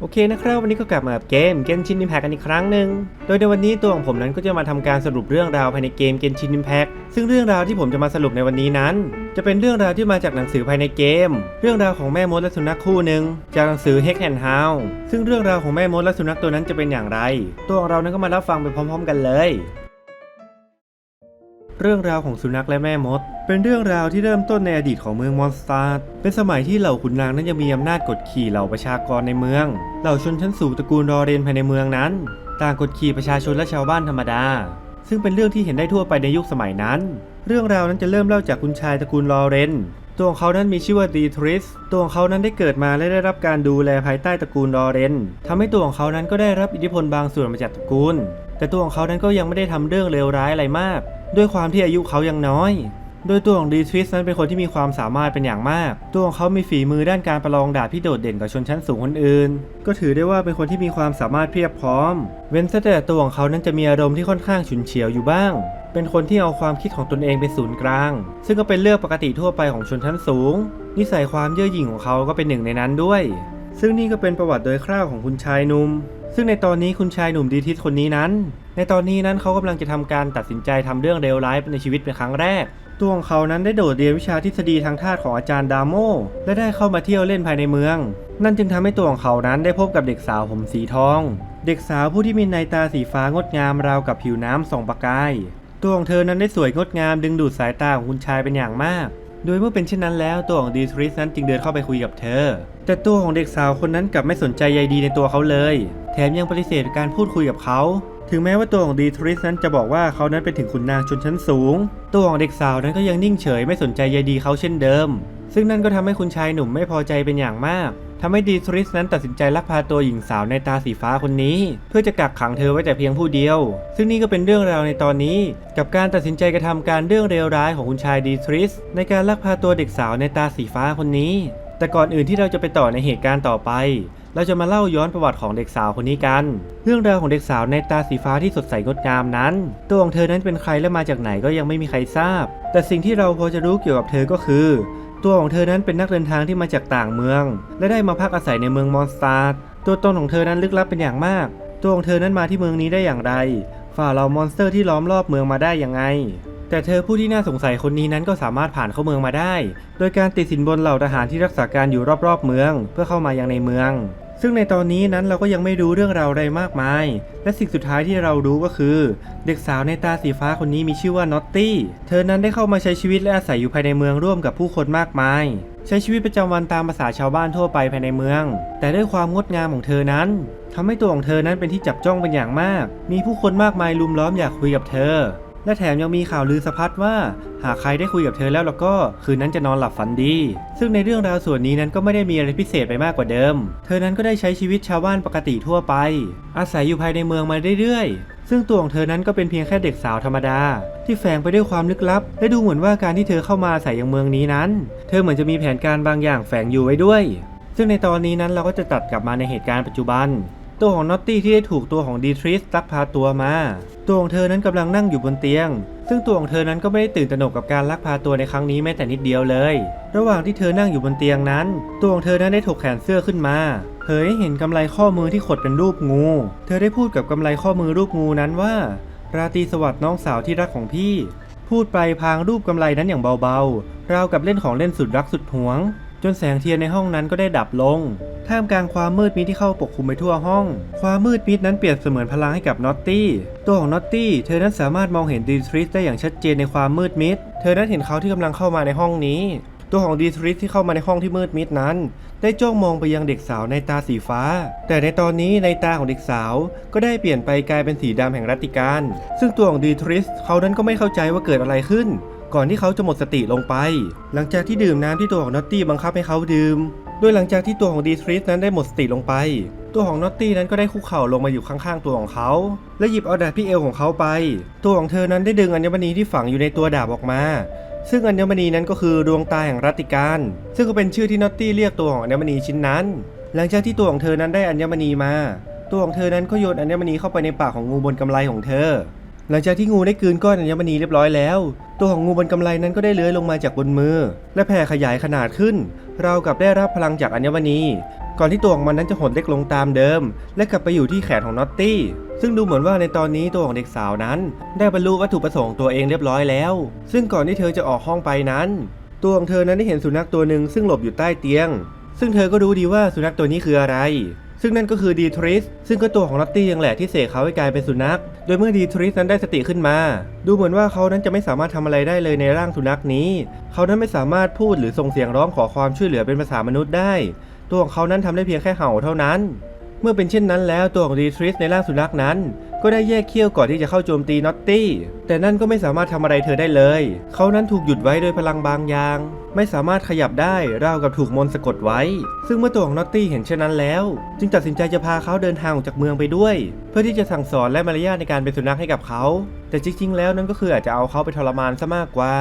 โอเคนะครับวันนี้ก็กลับมากับเกมเกนชินนิมแพคกันอีกครั้งหนึ่งโดยในวันนี้ตัวของผมนั้นก็จะมาทำการสรุปเรื่องราวภายในเกมเกนชินนิมแพกซึ่งเรื่องราวที่ผมจะมาสรุปในวันนี้นั้น จะเป็นเรื่องราวที่มาจากหนังสือภายในเกม เรื่องราวของแม่มดและสุนัขคู่หนึ่งจากหนังสือ Heck and How ซึ่งเรื่องราวของแม่มดและสุนัขตัวนั้นจะเป็นอย่างไร ตัวของเรานั้นก็มารับฟังไปพร้อม ๆ กันเลย เรื่องราวของสุนัขและแม่มด เป็นเรื่องราวที่เริ่มต้นในอดีตของเมืองมอนสตาร์เป็นสมัยที่เหล่าขุนนางนั้นยังมีอำนาจกดขี่เหล่าประชากรในเมือง เหล่าชนชั้นสูงตระกูลรอเรนภายในเมืองนั้น ต่างกดขี่ประชาชนและชาวบ้านธรรมดา ซึ่งเป็นเรื่องที่เห็นได้ทั่วไปในยุคสมัยนั้น เรื่องราวนั้นจะเริ่มเล่าจากคุณชายตระกูลลอเรนตัวของเขานั้นมีชื่อว่าดีทริส ตัวของเขานั้นได้เกิดมาและได้รับการดูแลภายใต้ตระกูลลอเรนทำให้ตัวของเขานั้นก็ได้รับอิทธิพลบางส่วนมาจากตระกูล แต่ตัวของเขานั้นก็ยังไม่ได้ทำเรื่องเลวร้ายอะไรมาก ด้วยความที่อายุเขายังน้อย โดยตัวของดีทริสนั้นเป็นคนที่มีความสามารถเป็นอย่างมาก ตัวของเขามีฝีมือด้านการประลองดาบที่โดดเด่นกว่าชนชั้นสูงคนอื่น ก็ถือได้ว่าเป็นคนที่มีความสามารถเพียบพร้อม เว้นแต่ตัวของเขานั้นจะมีอารมณ์ที่ค่อนข้างฉุนเฉียวอยู่บ้าง เป็นคนที่เอาความคิดของตนเองเป็นศูนย์กลาง ซึ่งก็เป็นเรื่องปกติทั่วไปของชนชั้นสูง นิสัยความเย่อหยิ่งของเขาก็เป็นหนึ่งในนั้นด้วย ซึ่งนี่ก็เป็นประวัติโดยคร่าวของคุณชายหนุ่ม ซึ่งในตอนนี้คุณชายหนุ่มดีทิสคนนี้นั้น ในตอนนี้นั้นเขากำลังจะทำการตัดสินใจทำเรื่องเลวร้ายในชีวิตเป็นครั้งแรก ตัวของเขานั้นได้โดดเรียนวิชาทฤษฎีทางธาตุของอาจารย์ดามโมและได้เข้ามาเที่ยวเล่นภายในเมือง นั่นจึงทำให้ตัวของเขานั้นได้พบกับเด็กสาวผมสีทอง เด็กสาวผู้ที่มีในตาสีฟ้างดงามราวกับผิวน้ำส่องประกาย ตัวของเธอนั้นได้สวยงดงามดึงดูดสายตาของคุณชายเป็นอย่างมาก โดยเมื่อเป็นเช่นนั้นแล้วตัวของดีทริสนั้นจึงเดินเข้าไปคุยกับเธอ แต่ตัวของเด็กสาวคนนั้นกลับไม่สนใจใยดีในตัวเขาเลย แถมยังปฏิเสธการพูดคุยกับเขา ถึงแม้ว่าตัวของดีทริสนั้นจะบอกว่าเขานั้นเป็นถึงขุนนางชนชั้นสูง ตัวของเด็กสาวนั้นก็ยังนิ่งเฉยไม่สนใจใยดีเขาเช่นเดิม ซึ่งนั่นก็ทำให้คุณชายหนุ่มไม่พอใจเป็นอย่างมาก ทำให้ดีทริสนั้นตัดสินใจลักพาตัวหญิงสาวในตาสีฟ้าคนนี้ เพื่อจะกักขังเธอไว้แต่เพียงผู้เดียว ซึ่งนี่ก็เป็นเรื่องราวในตอนนี้ กับการตัดสินใจกระทำการเรื่องเลวร้ายของคุณชายดีทริส ในการลักพาตัวเด็กสาวในตาสีฟ้าคนนี้ แต่ก่อนอื่นที่เราจะไปต่อในเหตุการณ์ต่อไป เราจะมาเล่าย้อนประวัติของเด็กสาวคนนี้กัน เรื่องราวของเด็กสาวในตาสีฟ้าที่สดใสงดงามนั้น ตัวของเธอนั้นเป็นใครและมาจากไหนก็ยังไม่มีใครทราบ แต่สิ่งที่เราพอจะรู้เกี่ยวกับเธอก็คือ ตัวของเธอนั้นเป็นนักเดินทางที่มาจากต่างเมือง และได้มาพักอาศัยในเมืองมอนสตาร์ตัวตนของเธอนั้นลึกลับเป็นอย่างมาก ตัวของเธอนั้นมาที่เมืองนี้ได้อย่างไร ฝ่าเรามอนสเตอร์ที่ล้อมรอบเมืองมาได้ยังไง แต่เธอผู้ที่น่าสงสัยคนนี้นั้นก็สามารถผ่านเข้าเมืองมาได้ โดยการติดสินบนเหล่าทหารที่รักษาการอยู่รอบๆเมือง เพื่อเข้ามายังในเมือง ซึ่งในตอนนี้นั้นเราก็ยังไม่รู้เรื่องราวอะไรมากมาย และสิ่งสุดท้ายที่เรารู้ก็คือ เด็กสาวในตาสีฟ้าคนนี้มีชื่อว่านอตตี้ เธอนั้นได้เข้ามาใช้ชีวิตและอาศัยอยู่ภายในเมืองร่วมกับผู้คนมากมาย ใช้ชีวิตประจำวันตามภาษาชาวบ้านทั่วไปภายในเมือง แต่ด้วยความงดงามของเธอนั้นทำให้ตัวของเธอนั้นเป็นที่จับจ้องเป็นอย่างมาก มีผู้คนมากมายลุมล้อมอยากคุยกับเธอ และแถมยังมีข่าวลือสะพัดว่า หากใครได้คุยกับเธอแล้วแล้วก็ คืนนั้นจะนอนหลับฝันดี ซึ่งในเรื่องราวส่วนนี้นั้นก็ไม่ได้มีอะไรพิเศษไปมากกว่าเดิม เธอนั้นก็ได้ใช้ชีวิตชาวบ้านปกติทั่วไป อาศัยอยู่ภายในเมืองมาเรื่อยๆ ซึ่งตัวของเธอนั้นก็เป็นเพียงแค่เด็กสาวธรรมดา ที่แฝงไปด้วยความลึกลับ และดูเหมือนว่าการที่เธอเข้ามาอาศัยยังเมืองนี้นั้น เธอเหมือนจะมีแผนการบางอย่างแฝงอยู่ไว้ด้วยซึ่งในตอนนี้นั้นเราก็จะตัดกลับมาในเหตุการณ์ปัจจุบัน ตัวของนอตตี้ที่ได้ถูกตัวของดีทริสลักพาตัวมา ตัวของเธอนั้นกำลังนั่งอยู่บนเตียง ซึ่งตัวของเธอนั้นก็ไม่ได้ตื่นตระหนกกับการลักพาตัวในครั้งนี้แม้แต่นิดเดียวเลย ระหว่างที่เธอนั่งอยู่บนเตียงนั้น ตัวของเธอนั้นได้ถกแขนเสื้อขึ้นมาเผยให้เห็นกำไลข้อมือที่ขดเป็นรูปงู เธอได้พูดกับกำไลข้อมือรูปงูนั้นว่า ราตรีสวัสดิ์น้องสาวที่รักของพี่ พูดไปพลางรูปกำไลนั้นอย่างเบาๆ ราวกับเล่นของเล่นสุดรักสุดหวง จนแสงเทียนในห้องนั้นก็ได้ดับลง ท่ามกลางความมืดมิดที่เข้าปกคลุมไปทั่วห้อง ความมืดมิดนั้นเปรียบเสมือนพลังให้กับนอตตี้ ตัวของนอตตี้ เธอนั้นสามารถมองเห็นดีทริสได้อย่างชัดเจนในความมืดมิด เธอนั้นเห็นเขาที่กำลังเข้ามาในห้องนี้ ตัวของดีทริสที่เข้ามาในห้องที่มืดมิดนั้น ได้จ้องมองไปยังเด็กสาวในตาสีฟ้า แต่ในตอนนี้ในตาของเด็กสาวก็ได้เปลี่ยนไปกลายเป็นสีดำแห่งรัตติการ ซึ่งตัวของดีทริสเขานั้นก็ไม่เข้าใจว่าเกิดอะไรขึ้น ก่อนที่เขาจะหมดสติลงไป หลังจากที่ดื่มน้ำที่ตัวของนอตตี้บังคับให้เขาดื่มโดยหลังจากที่ตัวของดีทริสนั้นได้หมดสติลงไป ตัวของนอตตี้นั้นก็ได้คุกเข่าลงมาอยู่ข้างๆตัวของเขา และหยิบเอาดาบพี่เอลของเขาไป ตัวของเธอนั้นได้ดึงอัญมณีที่ฝังอยู่ในตัวดาบออกมา ซึ่งอัญมณีนั้นก็คือดวงตาแห่งรัตติการ ซึ่งก็เป็นชื่อที่นอตตี้เรียกตัวของอัญมณีชิ้นนั้น หลังจากที่ตัวของเธอนั้นได้อัญมณีมา ตัวของเธอนั้นก็โยนอัญมณีเข้าไปในปากของงูบนกำไลของเธอ หลังจากที่งูได้กืนก้อนอัญมณีเรียบร้อยแล้ว ตัวของงูบนกำไลนั้นก็ได้เลื้อยลงมาจากบนมือ และแผ่ขยายขนาดขึ้น เรากับได้รับพลังจากอัญมณี ก่อนที่ตัวของมันนั้นจะหดเล็กลงตามเดิม และกลับไปอยู่ที่แขนของน็อตตี้ซึ่งดูเหมือนว่าในตอนนี้ตัวของเด็กสาวนั้น ได้บรรลุวัตถุประสงค์ของตัวเองเรียบร้อยแล้ว ซึ่งก่อนที่เธอจะออกห้องไปนั้น ตัวของเธอนั้นได้เห็นสุนัขตัวหนึ่งซึ่งหลบอยู่ใต้เตียง ซึ่งเธอก็รู้ดีว่าสุนัขตัวนี้คืออะไร ซึ่งนั่นก็คือดีทริสซึ่งก็ตัวของนัตตี้ยังแหละที่เสกเขาให้กลายเป็นสุนัข โดยเมื่อดีทริสนั้นได้สติขึ้นมา ดูเหมือนว่าเขานั้นจะไม่สามารถทำอะไรได้เลยในร่างสุนัขนี้ เขานั้นไม่สามารถพูดหรือส่งเสียงร้องขอความช่วยเหลือเป็นภาษามนุษย์ได้ ตัวของเขานั้นทำได้เพียงแค่เห่าเท่านั้น เมื่อเป็นเช่นนั้นแล้วตัวของดีทริสในร่างสุนัขนั้น ก็ได้แยกเขี้ยวก่อนที่จะเข้าโจมตีน็อตตี้ แต่นั่นก็ไม่สามารถทำอะไรเธอได้เลย เขานั้นถูกหยุดไว้โดยพลังบางอย่าง ไม่สามารถขยับได้ราวกับถูกมนต์สะกดไว้ ซึ่งเมื่อตัวของน็อตตี้เห็นเช่นนั้นแล้ว จึงตัดสินใจจะพาเขาเดินทางออกจากเมืองไปด้วย เพื่อที่จะสั่งสอนและมารยาทในการเป็นสุนัขให้กับเขา แต่จริง ๆ แล้วนั่นก็คืออาจจะเอาเขาไปทรมานซะมากกว่า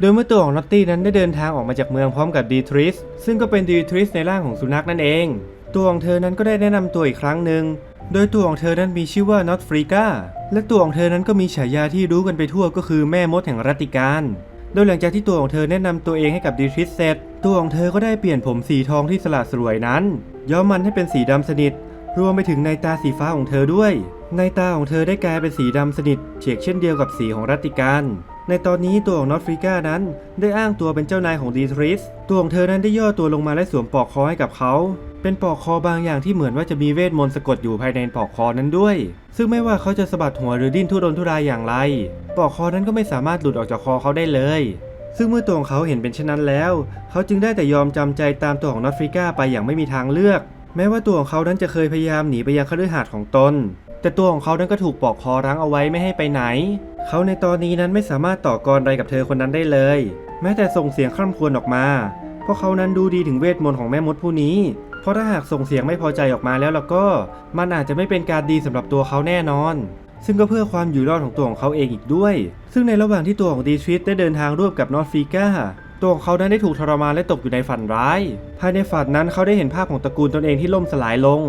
โดยเมื่อตัวของน็อตตี้นั้นได้เดินทางออกมาจากเมืองพร้อมกับดีทริสซึ่งก็เป็นดีทริสในร่างของสุนัขนั่นเอง ตัวของเธอนั้นก็ได้แนะนำตัวอีกครั้งหนึ่ง โดยตัวของเธอนั้นมีชื่อว่าน็อตฟริก้าและตัวของเธอนั้นก็มีฉายาที่รู้กันไปทั่วก็คือแม่มดแห่งรัติการ โดยหลังจากที่ตัวของเธอแนะนำตัวเองให้กับดีทริสเสร็จ ตัวของเธอก็ได้เปลี่ยนผมสีทองที่สละสลวยนั้น ย้อมมันให้เป็นสีดำสนิท รวมไปถึงในตาสีฟ้าของเธอด้วย ในตาของเธอได้กลายเป็นสีดำสนิทเฉกเช่นเดียวกับสีของรัติการ ในตอนนี้ตัวของนอตฟริก้านั้นได้อ้างตัวเป็นเจ้านายของดีทริส ตัวของเธอนั้นได้ย่อตัวลงมาและสวมปลอกคอให้กับเขา เป็นปลอกคอบางอย่างที่เหมือนว่าจะมีเวทมนต์สะกดอยู่ภายในปลอกคอนั้นด้วย ซึ่งไม่ว่าเขาจะสะบัดหัวหรือดิ้นทุรนทุรายอย่างไรปลอกคอนั้นก็ไม่สามารถหลุดออกจากคอเขาได้เลย ซึ่งเมื่อตัวของเขาเห็นเป็นเช่นนั้นแล้ว เขาจึงได้แต่ยอมจำใจตามตัวของนอตฟริก้าไปอย่างไม่มีทางเลือก แม้ว่าตัวของเขานั้นจะเคยพยายามหนีไปยังคฤหาสน์ของตน แต่ตัวของเขานั้นก็ถูกปอกคอรั้งเอาไว้ไม่ให้ไปไหน เขาในตอนนี้นั้นไม่สามารถต่อกรอะไรกับเธอคนนั้นได้เลย แม้แต่ส่งเสียงคร่ำครวญออกมา เพราะเขานั้นดูดีถึงเวทมนต์ของแม่มดผู้นี้ เพราะถ้าหากส่งเสียงไม่พอใจออกมาแล้วล้วก็ มันอาจจะไม่เป็นการดีสำหรับตัวเขาแน่นอน ซึ่งก็เพื่อความอยู่รอดของตัวของเขาเองอีกด้วย ซึ่งในระหว่างที่ตัวของดีทริสได้เดินทางร่วมกับนอตฟิก้าตัวของเขานั้นได้ถูกทรมานและตกอยู่ในฝันร้าย ภายในฝันนั้นเขาได้เห็นภาพของตระกูลตนเองที่ล่มสลายลง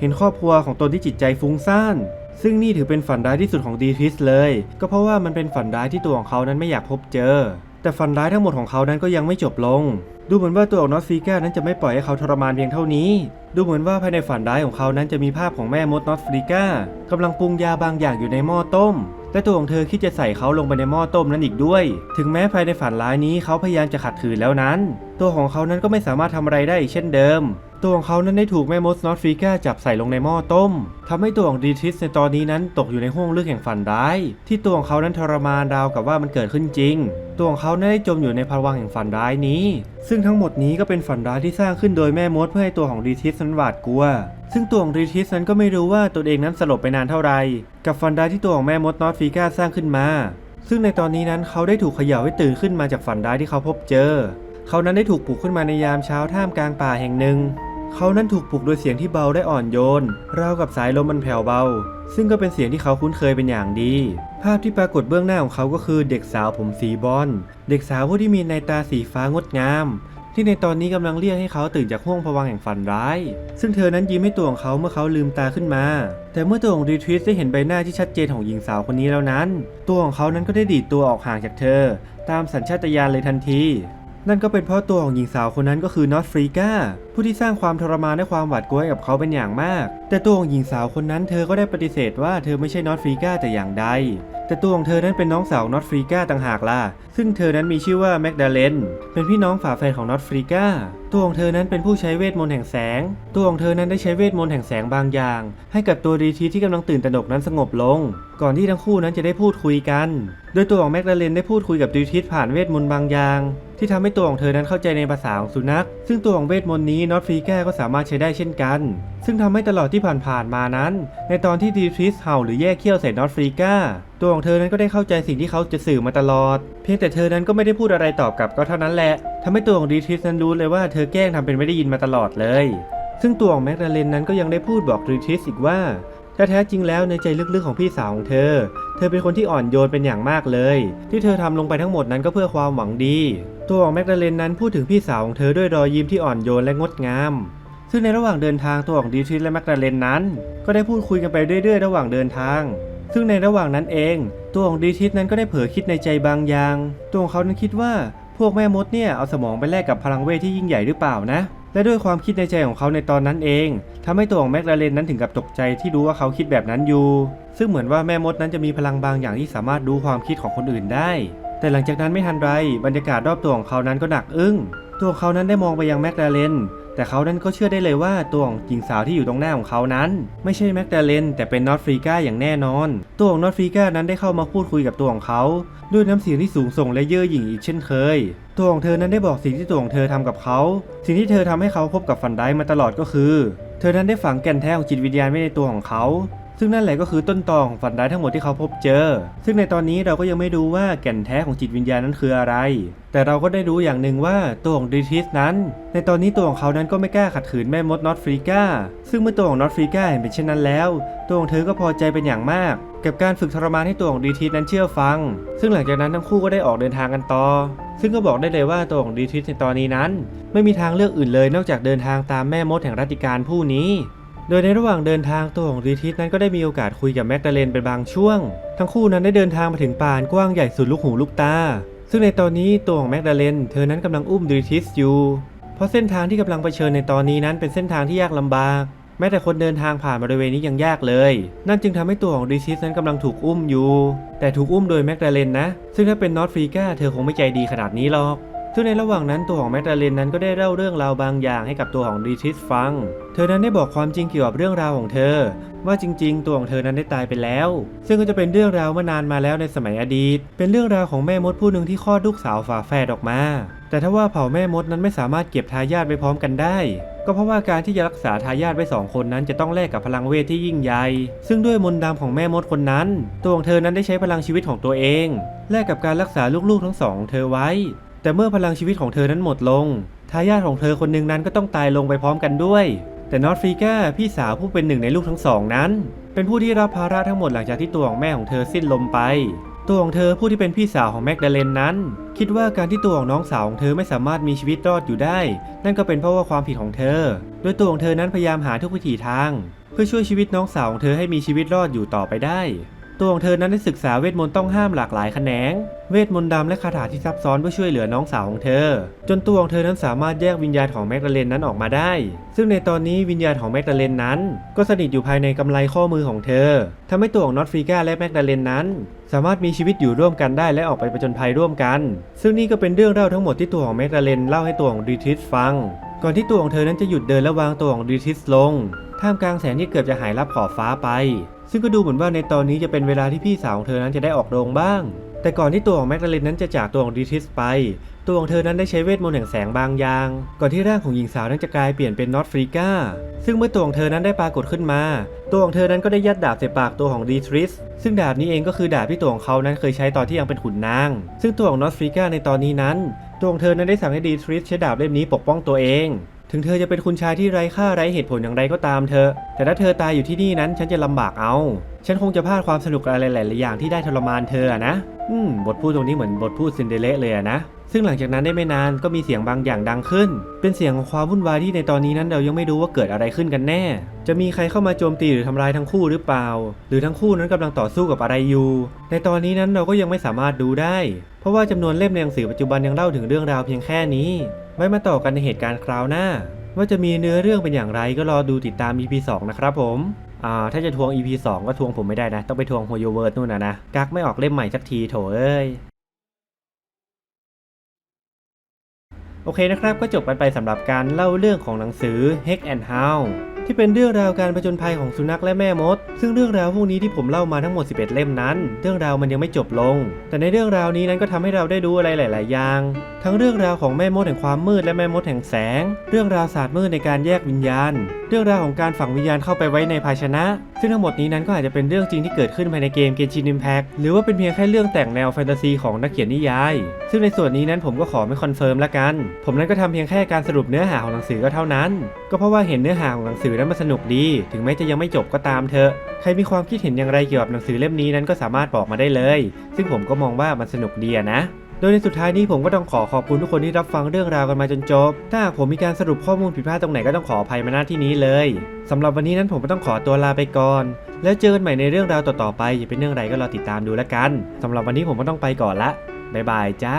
เห็นครอบครัวของตนที่จิตใจฟุ้งซ่านซึ่งนี่ถือเป็นฝันร้ายที่สุดของดีทริสเลย ก็เพราะว่ามันเป็นฝันร้ายที่ตัวของเขานั้นไม่อยากพบเจอ แต่ฝันร้ายทั้งหมดของเขานั้นก็ยังไม่จบลง ดูเหมือนว่าตัวของนอตฟิก้านั้นจะไม่ปล่อยให้เขาทรมานเพียงเท่านี้ ดูเหมือนว่าภายในฝันร้ายของเขานั้นจะมีภาพของแม่มดนอตฟริก้ากำลังปรุงยาบางอย่างอยู่ในหม้อต้มและตัวของเธอคิดจะใส่เขาลงไปในหม้อต้มนั้นอีกด้วย ถึงแม้ภายในฝันร้ายนี้เขาพยายามจะขัดขืนแล้วนั้น ตัวของเขานั้นก็ไม่สามารถทำอะไรได้อีกเช่นเดิม ตัวของเขานั้นได้ถูกแม่มดนอตฟริก้าจับใส่ลงในหม้อต้มทำให้ตัวของดีทริสในตอนนี้นั้นตกอยู่ในห้วงลึกแห่งฝันร้าย ที่ตัวของเขานั้นทรมานราวกับว่ามันเกิดขึ้นจริง ตัวของเขาได้จมอยู่ในภวังแห่งฝันร้ายนี้ ซึ่งทั้งหมดนี้ก็เป็นฝันร้ายที่สร้างขึ้นโดยแม่มดเพื่อให้ตัวของดีทริสนั้นหวาดกลัว ซึ่งตัวของดีทริสนั้นก็ไม่รู้ว่าตัวเองนั้นสลบไปนานเท่าไหร่กับฝันร้ายที่ตัวของแม่มดนอตฟริก้าสร้างขึ้นมา ซึ่งในตอนนี้นั้นเขาได้ถูกเขย่าให้ตื่นขึ้นมาจากฝันร้ายที่เขาพบเจอ เขานั้นได้ถูกปลุกขึ้นมาในยามเช้าท่ามกลางป่าแห่งหนึ่ง เขานั้นถูกปลุกโดยเสียงที่เบาได้อ่อนโยน ราวกับสายลมมันแผ่วเบา ซึ่งก็เป็นเสียงที่เขาคุ้นเคยเป็นอย่างดี ภาพที่ปรากฏเบื้องหน้าของเขาก็คือเด็กสาวผมสีบอลเด็กสาวผู้ที่มีในตาสีฟ้างดงาม ที่ในตอนนี้กำลังเรียกให้เขาตื่นจากห้วงผวังแห่งฝันร้าย ซึ่งเธอนั้นยิ้มให้ตัวของเขาเมื่อเขาลืมตาขึ้นมา แต่เมื่อตัวของดีทริสได้เห็นใบหน้าที่ชัดเจนของหญิงสาวคนนี้แล้วนั้น ตัวของเขานั้นก็ได้ดีดตัวออกห่างจากเธอ ตามสัญชาตญาณเลยทันที นั่นก็เป็นเพราะตัวของหญิงสาวคนนั้นก็คือนอตฟรีกาผู้ที่สร้างความทรมานและความหวาดกลัวให้กับเขาเป็นอย่างมาก แต่ตัวของหญิงสาวคนนั้นเธอก็ได้ปฏิเสธว่าเธอไม่ใช่นอตฟรีกาแต่อย่างใด แต่ตัวของเธอนั้นเป็นน้องสาวนอตฟรีกาต่างหากล่ะ ซึ่งเธอนั้นมีชื่อว่าแมกดาเลน เป็นพี่น้องฝาแฝดของนอตฟรีกาตัวของเธอนั้นเป็นผู้ใช้เวทมนต์แห่งแสง ตัวของเธอนั้นได้ใช้เวทมนต์แห่งแสงบางอย่าง ให้กับตัวดีทีที่กำลังตื่นตระหนกนั้นสงบลง ก่อนที่ทั้งคู่นั้นจะได้พูดคุยกัน โดยตัวของแมกดาเลนได้พูดคุยกับดีทีผ่านเวทมนต์บางอย่าง ที่ทำให้ตัวของเธอนั้นเข้าใจในภาษาของสุนัข ซึ่งตัวของเวทมนต์นี้นอตฟรีแก้ก็สามารถใช้ได้เช่นกัน ซึ่งทำให้ตลอดที่ผ่านๆมานั้น ในตอนที่ดีทริสเห่าหรือแยกเขี้ยวใส่นอตฟรีแกาตัวของเธอนั้นก็ได้เข้าใจสิ่งที่เขาจะสื่อมาตลอด เพียงแต่เธอนั้นก็ไม่ได้พูดอะไรตอบกลับก็เท่านั้นแหละทำให้ตัวของดีทริสนั้นรู้เลยว่าเธธอแกล้งทำเป็นไม่ได้ยินมาตลอดเลย ซึ่งตัวของแมกดาเลนนั้นก็ยังได้พูดบอกดีทิสอีกว่าถ้าแท้จริงแล้วในใจลึกๆของพี่สาวของเธอ เธอเป็นคนที่อ่อนโยนเป็นอย่างมากเลย ที่เธอทำลงไปทั้งหมดนั้นก็เพื่อความหวังดี ตัวของแมกดาเลนนั้นพูดถึงพี่สาวของเธอด้วยรอยยิ้มที่อ่อนโยนและงดงาม ซึ่งในระหว่างเดินทางตัวของดีทริสและแมกดาเลนนั้น ก็ได้พูดคุยกันไปเรื่อยๆ ระหว่างเดินทาง ซึ่งในระหว่างนั้นเอง ตัวของดีทริสนั้นก็ได้เผลอคิดในใจบางอย่าง ตัวของเขานั้นคิดว่า พวกแม่มดเนี่ยเอาสมองไปแลกกับพลังเวทที่ยิ่งใหญ่หรือเปล่านะ และด้วยความคิดในใจของเขาในตอนนั้นเองทำให้ตัวของแม็กดาเลนนั้นถึงกับตกใจที่รู้ว่าเขาคิดแบบนั้นอยู่ ซึ่งเหมือนว่าแม่มดนั้นจะมีพลังบางอย่างที่สามารถรู้ความคิดของคนอื่นได้ แต่หลังจากนั้นไม่ทันไร บรรยากาศรอบตัวของเขานั้นก็หนักอึ้ง ตัวเขานั้นได้มองไปยังแม็กดาเลน แต่เขานั้นก็เชื่อได้เลยว่าตัวของหญิงสาวที่อยู่ตรงหน้าของเขานั้น ไม่ใช่แมกดาเลนแต่เป็นนอตฟรีกาอย่างแน่นอน ตัวของนอตฟรีกานั้นได้เข้ามาพูดคุยกับตัวของเขาด้วยน้ำเสียงที่สูงส่งและเย่อหยิ่งอีกเช่นเคย ตัวของเธอนั้นได้บอกสิ่งที่ตัวของเธอทำกับเขา สิ่งที่เธอทำให้เขาพบกับฟันไดมาตลอดก็คือ เธอนั้นได้ฝังแก่นแท้ของจิตวิญญาณไว้ในตัวของเขา ซึ่งนั่นแหละก็คือต้นตอของฝันร้ายทั้งหมดที่เขาพบเจอ ซึ่งในตอนนี้เราก็ยังไม่รู้ว่าแก่นแท้ของจิตวิญญาณนั้นคืออะไร แต่เราก็ได้รู้อย่างหนึ่งว่าตัวของดีทิสนั้น ในตอนนี้ตัวของเขานั้นก็ไม่กล้าขัดขืนแม่มดนอตฟรีกาซึ่งเมื่อตัวของนอตฟรีกาเห็นเป็นเช่นนั้นแล้ว ตัวของเธอก็พอใจเป็นอย่างมาก กับการฝึกทรมานให้ตัวของดีทิสนั้นเชื่อฟัง ซึ่งหลังจากนั้นทั้งคู่ก็ได้ออกเดินทางกันต่อ ซึ่งก็บอกได้เลยว่าตัวของดีทิสในตอนนี้นั้น ไม่มีทางเลือกอื่นเลยนอกจากเดินทางตามแม่มดแห่งรัติการผู้นี้ โดยในระหว่างเดินทางตัวของดีทิสนั้นก็ได้มีโอกาสคุยกับแมกดาเลนเป็นบางช่วง ทั้งคู่นั้นได้เดินทางมาถึงป่านกว้างใหญ่สุดลูกหูลูกตา ซึ่งในตอนนี้ตัวของแมกดาเลนเธอนั้นกำลังอุ้มดีทิสอยู่ เพราะเส้นทางที่กำลังเผชิญในตอนนี้นั้นเป็นเส้นทางที่ยากลำบาก แม้แต่คนเดินทางผ่านบริเวณนี้ยังยากเลย นั่นจึงทำให้ตัวของดีทิสนั้นกำลังถูกอุ้มอยู่ แต่ถูกอุ้มโดยแมกดาเลนนะ ซึ่งถ้าเป็นนอตฟรีกาเธอคงไม่ใจดีขนาดนี้หรอก ซึ่งในระหว่างนั้นตัวของแมกดาเลนนั้นก็ได้เล่าเรื่องราวบางอย่างให้กับตัวของดีทิสฟัง เธอนั้นได้บอกความจริงเกี่ยวกับเรื่องราวของเธอ ว่าจริง ๆ ตัวของเธอนั้นได้ตายไปแล้ว ซึ่งก็จะเป็นเรื่องราวเมื่อนานมาแล้วในสมัยอดีต เป็นเรื่องราวของแม่มดผู้หนึ่งที่คลอดลูกสาวฝาแฝดออกมา แต่ถ้าว่าเผ่าแม่มดนั้นไม่สามารถเก็บทายาทไว้พร้อมกันได้ ก็เพราะว่าการที่จะรักษาทายาทไว้สองคนนั้นจะต้องแลกกับพลังเวทที่ยิ่งใหญ่ ซึ่งด้วยมนต์ดำของแม่มดคนนั้น ตัวของเธอนั้นได้ใช้พลังชีวิตของตัวเองแลกกับการรักษาลูกๆทั้งสองเธอไว้ แต่เมื่อพลังชีวิตของเธอนั้นหมดลง ทายาทของเธอคนหนึ่งนั้นก็ต้องตายลงไปพร้อมกันด้วย แต่นอตฟรีกาพี่สาวผู้เป็นหนึ่งในลูกทั้งสองนั้น เป็นผู้ที่รับภาระทั้งหมดหลังจากที่ตัวของแม่ของเธอสิ้นลมไป ตัวของเธอผู้ที่เป็นพี่สาวของแมกดาเลนนั้น คิดว่าการที่ตัวของน้องสาวของเธอไม่สามารถมีชีวิตรอดอยู่ได้ นั่นก็เป็นเพราะว่าความผิดของเธอ โดยตัวของเธอนั้นพยายามหาทุกวิถีทาง เพื่อช่วยชีวิตน้องสาวของเธอให้มีชีวิตรอดอยู่ต่อไปได้ ตัวของเธอนั้นได้ศึกษาเวทมนต์ต้องห้ามหลากหลายแขนง เวทมนต์ดำและคาถาที่ซับซ้อนเพื่อช่วยเหลือน้องสาวของเธอ จนตัวของเธอนั้นสามารถแยกวิญญาณของแมกดาเลนนั้นออกมาได้ ซึ่งในตอนนี้วิญญาณของแมกดาเลนนั้น ก็สนิทอยู่ภายในกำไลข้อมือของเธอทำให้ตัวของนอตฟรีกาและแมกดาเลนนั้น สามารถมีชีวิตอยู่ร่วมกันได้และออกไปประจนภัยร่วมกัน ซึ่งนี่ก็เป็นเรื่องเล่าทั้งหมดที่ตัวของแมกดาเลนเล่าให้ตัวของดีทิสฟัง ก่อนที่ตัวของเธอนั้นจะหยุดเดินและวางตัวของดีทิสลงท่ามกลางแสงที่เกือบจะหายลับขอบฟ้าไป ซึ่งก็ดูเหมือนว่าในตอนนี้จะเป็นเวลาที่พี่สาวของเธอนั้นจะได้ออกโรงบ้าง แต่ก่อนที่ตัวของแมกดาเลนนั้นจะจากตัวของดีทิสไป ตัวของเธอนั้นได้ใช้เวทมนต์แห่งแสงบางอย่าง ก่อนที่ร่างของหญิงสาวนั้นจะกลายเปลี่ยนเป็นนอตฟรีกาซึ่งเมื่อตัวของเธอนั้นได้ปรากฏขึ้นมา ตัวของเธอนั้นก็ได้ยัดดาบใส่ปากตัวของดีทริส ซึ่งดาบนี้เองก็คือดาบที่ตัวของเขานั้นเคยใช้ตอนที่ยังเป็นขุนนาง ซึ่งตัวของนอตฟรีกาในตอนนี้นั้น ตัวของเธอนั้นได้สั่งให้ดีทริสใช้ดาบเล่มนี้ปกป้องตัวเอง ถึงเธอจะเป็นคุณชายที่ไร้ค่าไร้เหตุผลอย่างไรก็ตามเธอ แต่ถ้าเธอตายอยู่ที่นี่นั้นฉันจะลำบากเอา ฉันคงจะพลาดความสนุกอะไรหลายๆอย่างที่ได้ทรมานเธอนะ อืม บทพูดตรงนี้เหมือนบทพูดซินเดเรลเลยนะ ซึ่งหลังจากนั้นได้ไม่นานก็มีเสียงบางอย่างดังขึ้น เป็นเสียงของความวุ่นวายที่ในตอนนี้นั้นเรายังไม่รู้ว่าเกิดอะไรขึ้นกันแน่ จะมีใครเข้ามาโจมตีหรือทำร้ายทั้งคู่หรือเปล่า หรือทั้งคู่นั้นกำลังต่อสู้กับอะไรอยู่ ในตอนนี้นั้นเราก็ยังไม่สามารถดูได้ เพราะว่าจำนวนเล่มในหนังสือปัจจุบันยังเล่าถึงเรื่องราวเพียงแค่นี้ ไว้มาต่อกันในเหตุการณ์คราวหน้า ว่าจะมีเนื้อเรื่องเป็นอย่างไรก็รอดูติดตาม EP 2 นะครับผมอ่าถ้าจะทวง EP 2 ก็ทวงผมไม่ได้นะ ต้องไปทวงโฮโยเวิร์ดนู่นนะนะกักไม่ออกเล่มใหม่สักทีโถเอ้ยโอเคนะครับ ก็จบกันไปสำหรับการเล่าเรื่องของหนังสือ Heck and How ที่เป็นเรื่องราวการผจญภัยของสุนัขและแม่มด ซึ่งเรื่องราวพวกนี้ที่ผมเล่ามาทั้งหมด 11 เล่มนั้น เรื่องราวมันยังไม่จบลง แต่ในเรื่องราวนี้นั้นก็ทำให้เราได้รู้อะไรหลาย ๆ อย่าง ทั้งเรื่องราวของแม่มดแห่งความมืดและแม่มดแห่งแสง เรื่องราวศาสตร์มืดในการแยกวิญญาณ เรื่องราวของการฝังวิญญาณเข้าไปไว้ในภาชนะ ซึ่งทั้งหมดนี้นั้นก็อาจจะเป็นเรื่องจริงที่เกิดขึ้นภายในเกม Genshin Impact หรือว่าเป็นเพียงแค่เรื่องแต่งแนวแฟนตาซีของนักเขียนนิยาย ซึ่งในส่วนนี้นั้นผมก็ขอไม่คอนเฟิร์มละกัน ผมนั้นก็ทำเพียงแค่การสรุปเนื้อหาของหนังสือก็เท่านั้น ก็เพราะว่าเห็นเนื้อหาของหนังสือนั้นมันสนุกดี ถึงแม้จะยังไม่จบก็ตามเถอะ ใครมีความคิดเห็นอย่างไรเกี่ยวกับหนังสือเล่มนี้นั้นก็สามารถบอกมาได้เลย ซึ่งผมก็มองว่ามันสนุกดีอะนะ โดยในสุดท้ายนี้ผมก็ต้องขอขอบคุณทุกคนที่รับฟังเรื่องราวกันมาจนจบ ถ้าผมมีการสรุปข้อมูลผิดพลาดตรงไหนก็ต้องขออภัยมาณที่นี้เลยสำหรับวันนี้นั้นผมก็ต้องขอตัวลาไปก่อน แล้วเจอกันใหม่ในเรื่องราวต่อๆไปจะเป็นเรื่องอะไรก็รอติดตามดูแล้วกันสำหรับวันนี้ผมก็ต้องไปก่อนละบ๊ายบายจ้า